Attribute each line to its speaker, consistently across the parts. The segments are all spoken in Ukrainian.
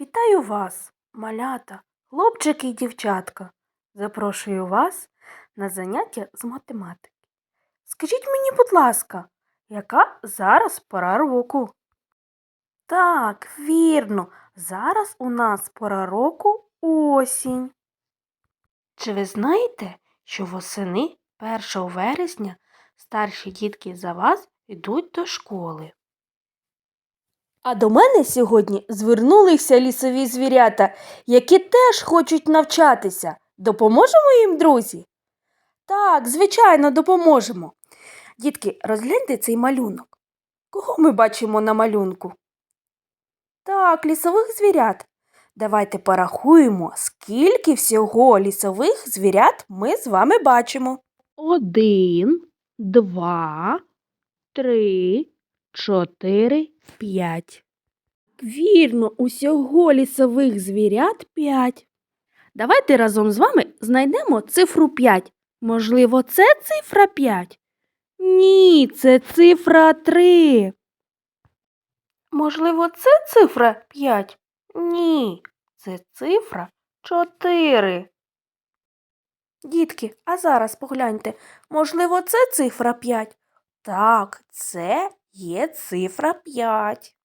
Speaker 1: Вітаю вас, малята, хлопчики і дівчатка. Запрошую вас на заняття з математики. Скажіть мені, будь ласка, яка зараз пора року? Так, вірно, зараз у нас пора року осінь. Чи ви знаєте, що восени 1 вересня старші дітки за вас йдуть до школи? А до мене сьогодні звернулися лісові звірята, які теж хочуть навчатися. Допоможемо їм, друзі? Так, звичайно, допоможемо. Дітки, розгляньте цей малюнок. Кого ми бачимо на малюнку? Так, лісових звірят. Давайте порахуємо, скільки всього лісових звірят ми з вами бачимо. Один, два, три, чотири, п'ять. Вірно, усього лісових звірят п'ять. Давайте разом з вами знайдемо цифру 5. Можливо, це цифра 5? Ні, це цифра 3. Можливо, це цифра 5? Ні, це цифра 4. Дітки, а зараз погляньте, можливо, це цифра 5? Так, це є цифра 5.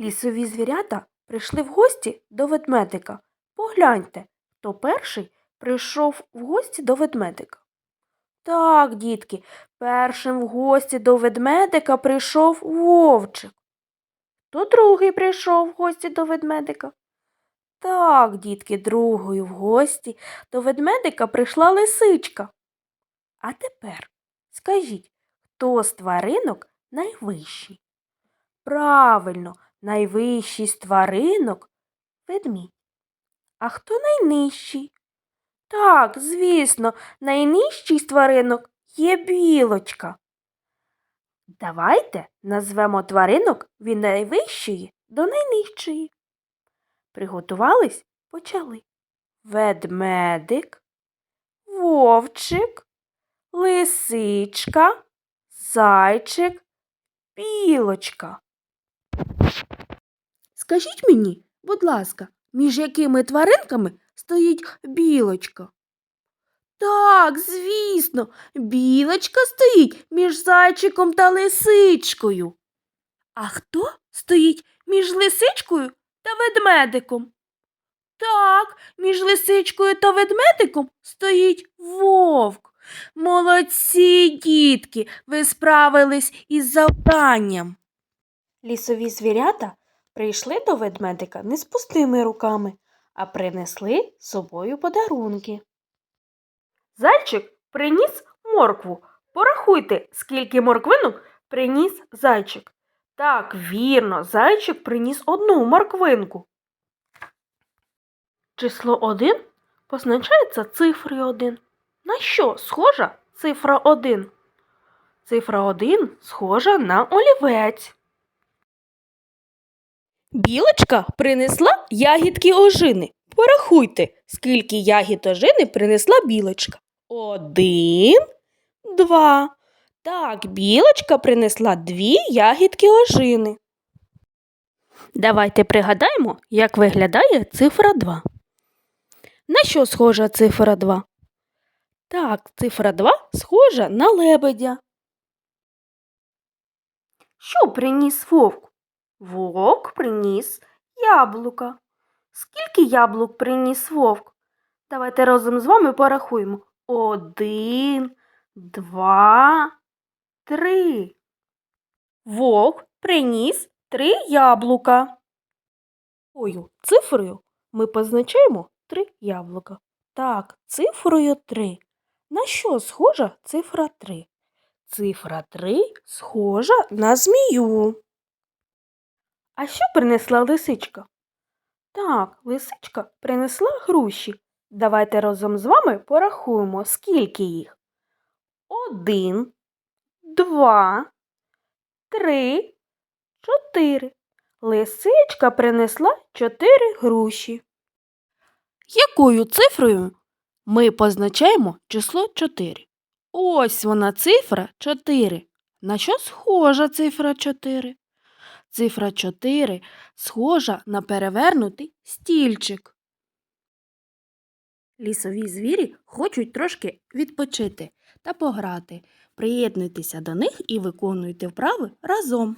Speaker 1: Лісові звірята прийшли в гості до ведмедика. Погляньте, хто перший прийшов в гості до ведмедика. Так, дітки, першим в гості до ведмедика прийшов вовчик. Хто другий прийшов в гості до ведмедика? Так, дітки, другою в гості до ведмедика прийшла лисичка. А тепер скажіть, хто з тваринок найвищий? Правильно, найвищий з тваринок ведмідь. А хто найнижчий? Так, звісно, найнижчий з тваринок є білочка. Давайте назвемо тваринок від найвищої до найнижчої. Приготувались? Почали. Ведмедик, вовчик, лисичка, зайчик, білочка. Скажіть мені, будь ласка, між якими тваринками стоїть білочка? Так, звісно, білочка стоїть між зайчиком та лисичкою. А хто стоїть між лисичкою та ведмедиком? Так, між лисичкою та ведмедиком стоїть вовк. Молодці, дітки, ви справились із завданням. Лісові звірята прийшли до ведмедика не з пустими руками, а принесли з собою подарунки. Зайчик приніс моркву. Порахуйте, скільки морквинок приніс зайчик. Так, вірно, зайчик приніс одну морквинку. Число 1 позначається цифрою 1. На що схожа цифра 1? Цифра 1 схожа на олівець. Білочка принесла ягідки ожини. Порахуйте, скільки ягід ожини принесла білочка. Один, два. Так, білочка принесла дві ягідки ожини. Давайте пригадаємо, як виглядає цифра 2. На що схожа цифра 2? Так, цифра 2 схожа на лебедя. Що приніс вовк? Вовк приніс яблука. Скільки яблук приніс вовк? Давайте разом з вами порахуємо. Один, два, три. Вовк приніс три яблука. Ою цифрою ми позначаємо три яблука. Так, цифрою три. На що схожа цифра три? Цифра три схожа на змію. А що принесла лисичка? Так, лисичка принесла груші. Давайте разом з вами порахуємо, скільки їх. Один, два, три, чотири. Лисичка принесла чотири груші. Якою цифрою ми позначаємо число 4? Ось вона цифра 4. На що схожа цифра 4? Цифра 4 схожа на перевернутий стільчик. Лісові звірі хочуть трошки відпочити та пограти. Приєднуйтеся до них і виконуйте вправи разом.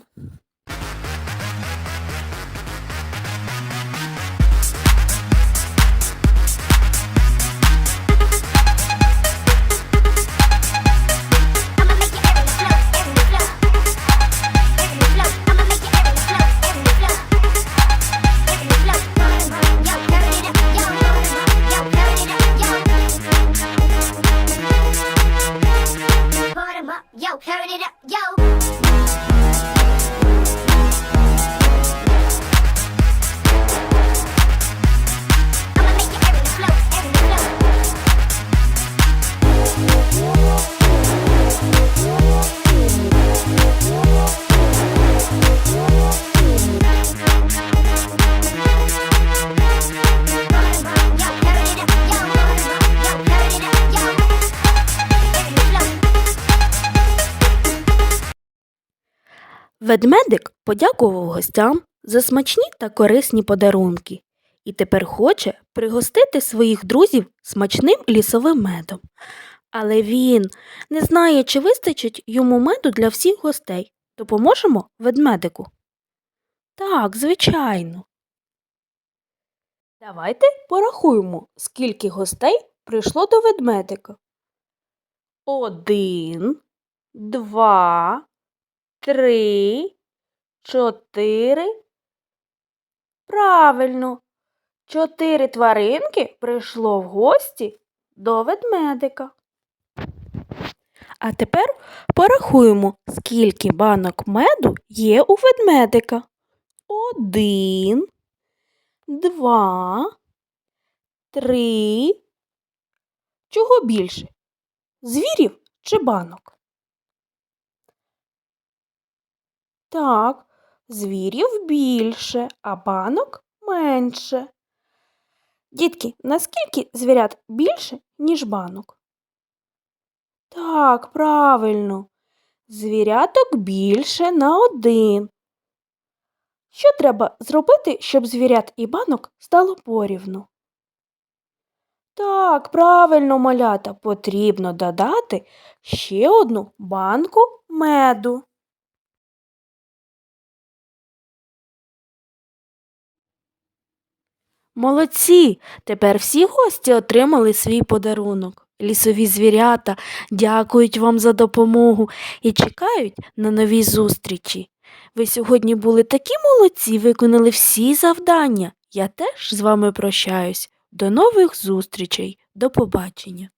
Speaker 1: Ведмедик подякував гостям за смачні та корисні подарунки і тепер хоче пригостити своїх друзів смачним лісовим медом. Але він не знає, чи вистачить йому меду для всіх гостей. Допоможемо ведмедику? Так, звичайно. Давайте порахуємо, скільки гостей прийшло до ведмедика. Один, два, три, чотири. Правильно. Чотири тваринки прийшло в гості до ведмедика. А тепер порахуємо, скільки банок меду є у ведмедика. Один, два, три. Чого більше? Звірів чи банок? Так, звірів більше, а банок менше. Дітки, наскільки звірят більше, ніж банок? Так, правильно. Звіряток більше на один. Що треба зробити, щоб звірят і банок стало порівну? Так, правильно, малята, потрібно додати ще одну банку меду. Молодці! Тепер всі гості отримали свій подарунок. Лісові звірята дякують вам за допомогу і чекають на нові зустрічі. Ви сьогодні були такі молодці, виконали всі завдання. Я теж з вами прощаюсь. До нових зустрічей. До побачення.